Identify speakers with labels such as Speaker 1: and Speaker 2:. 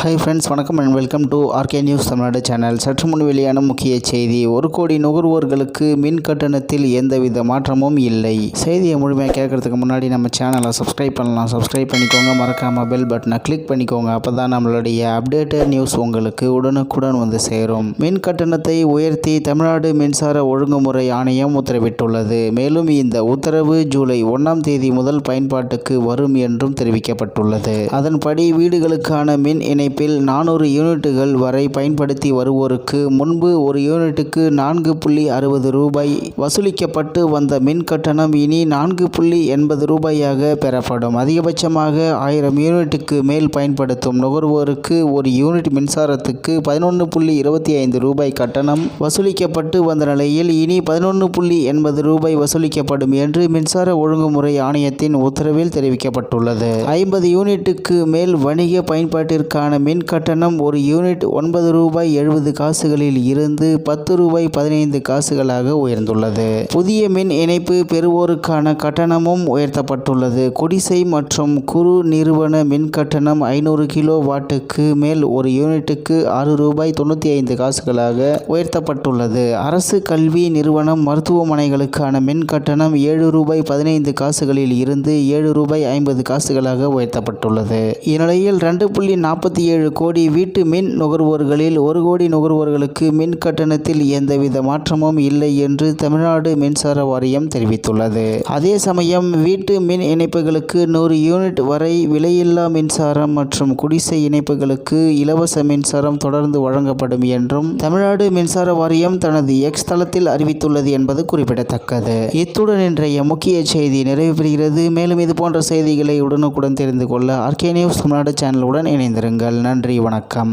Speaker 1: Hi friends வணக்கம் and welcome to RK news Tamil Nadu channel சற்று முன் வெளியான முக்கிய செய்தி. ஒரு கோடி நுகர்வோர்களுக்கு மின் கட்டணத்தில் எந்தவித மாற்றமும் இல்லை. செய்தியை முழுமையாக கேட்கறதுக்கு முன்னாடி நம்ம சேனலை சப்ஸ்கிரைப் பண்ணலாம். சப்ஸ்கிரைப் பண்ணிக்கோங்க. மறக்காமல் பெல் பட்டனை கிளிக் பண்ணிக்கோங்க. அப்போ தான் நம்மளுடைய அப்டேட்டட் நியூஸ் உங்களுக்கு உடனுக்குடன் வந்து சேரும். மின் கட்டணத்தை உயர்த்தி தமிழ்நாடு மின்சார ஒழுங்குமுறை ஆணையம் உத்தரவிட்டுள்ளது. மேலும் இந்த உத்தரவு ஜூலை ஒன்றாம் தேதி முதல் பயன்பாட்டுக்கு வரும் என்றும் தெரிவிக்கப்பட்டுள்ளது. அதன்படி வீடுகளுக்கான மின் இணைப்பில் நானூறு யூனிட்டுகள் வரை பயன்படுத்தி வருவோருக்கு முன்பு ஒரு யூனிட்டுக்கு நான்கு புள்ளி அறுபது ரூபாய் வசூலிக்கப்பட்டு வந்த மின் கட்டணம் இனி நான்கு புள்ளி எண்பது ரூபாயாக பெறப்படும். அதிகபட்சமாக ஆயிரம் யூனிட்டுக்கு மேல் பயன்படுத்தும் நுகர்வோருக்கு ஒரு யூனிட் மின்சாரத்துக்கு பதினொன்று புள்ளி இருபத்தி ஐந்து ரூபாய் கட்டணம் வசூலிக்கப்பட்டு வந்த நிலையில் இனி பதினொன்று புள்ளி எண்பது ரூபாய் வசூலிக்கப்படும் என்று மின்சார ஒழுங்குமுறை ஆணையத்தின் உத்தரவில் தெரிவிக்கப்பட்டுள்ளது. ஐம்பது யூனிட்டுக்கு மேல் வணிக பயன்பாட்டிற்கான மின் கட்டணம் ஒரு யூனிட் ஒன்பது ரூபாய் எழுபது காசுகளில் இருந்து பத்து ரூபாய் பதினைந்து காசுகளாக உயர்ந்துள்ளது. புதிய மின் இணைப்பு பெறுவோருக்கான கட்டணமும் உயர்த்தப்பட்டுள்ளது. குடிசை மற்றும் குறு நிறுவன மின் கட்டணம் ஐநூறு கிலோ வாட்டுக்கு மேல் ஒரு யூனிட்டுக்கு ஆறு ரூபாய் தொண்ணூற்றி ஐந்து காசுகளாக உயர்த்தப்பட்டுள்ளது. அரசு கல்வி நிறுவனம் மருத்துவமனைகளுக்கான மின் கட்டணம் ஏழு ரூபாய் பதினைந்து காசுகளில் இருந்து ஏழு ரூபாய் ஐம்பது காசுகளாக உயர்த்தப்பட்டுள்ளது. இந்நிலையில் ரெண்டு புள்ளி நாற்பத்தி ஏழு கோடி வீட்டு மின் நுகர்வோர்களில் ஒரு கோடி நுகர்வோர்களுக்கு மின் கட்டணத்தில் எந்தவித மாற்றமும் இல்லை என்று தமிழ்நாடு மின்சார வாரியம் தெரிவித்துள்ளது. அதே சமயம் வீட்டு மின் இணைப்புகளுக்கு நூறு யூனிட் வரை விலையில்லா மின்சாரம் மற்றும் குடிசை இணைப்புகளுக்கு இலவச மின்சாரம் தொடர்ந்து வழங்கப்படும் என்றும் தமிழ்நாடு மின்சார வாரியம் தனது எக்ஸ் தளத்தில் அறிவித்துள்ளது என்பது குறிப்பிடத்தக்கது. இத்துடன் இன்றைய முக்கிய செய்தி நிறைவு பெறுகிறது. மேலும் இது போன்ற செய்திகளை உடனுக்குடன் தெரிந்து கொள்ள ஆர்கே நியூஸ் தமிழ்நாடு சேனலுடன் இணைந்திருங்கள். நன்றி வணக்கம்.